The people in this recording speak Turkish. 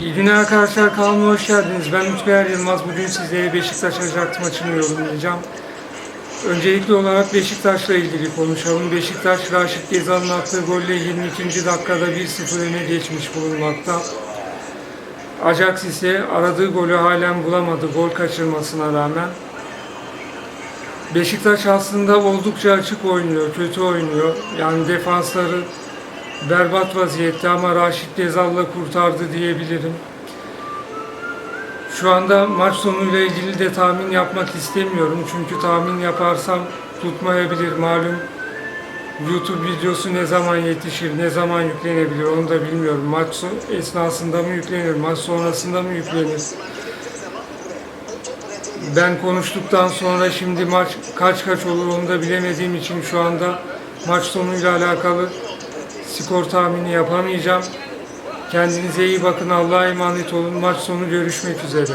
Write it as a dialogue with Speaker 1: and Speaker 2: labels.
Speaker 1: İyi günler arkadaşlar kanalıma hoş geldiniz. Ben Lütfer Yılmaz. Bugün sizlere Beşiktaş Ajax maçını yorumlayacağım. Öncelikli olarak Beşiktaş'la ilgili konuşalım. Beşiktaş Raşit Gezal'ın attığı golle 22. dakikada 1-0 öne geçmiş bulunmakta. Ajax ise aradığı golü halen bulamadı gol kaçırmasına rağmen. Beşiktaş aslında oldukça açık oynuyor, kötü oynuyor. Yani defansları berbat vaziyette ama Raşit Gezal'la kurtardı diyebilirim. Şu anda maç sonuyla ilgili de tahmin yapmak istemiyorum. Çünkü tahmin yaparsam tutmayabilir malum. YouTube videosu ne zaman yetişir, ne zaman yüklenebilir onu da bilmiyorum. Maç esnasında mı yüklenir, maç sonrasında mı yüklenir? Ben konuştuktan sonra şimdi maç kaç kaç olur onu da bilemediğim için şu anda maç sonuyla alakalı skor tahmini yapamayacağım. Kendinize iyi bakın. Allah'a emanet olun. Maç sonu görüşmek üzere.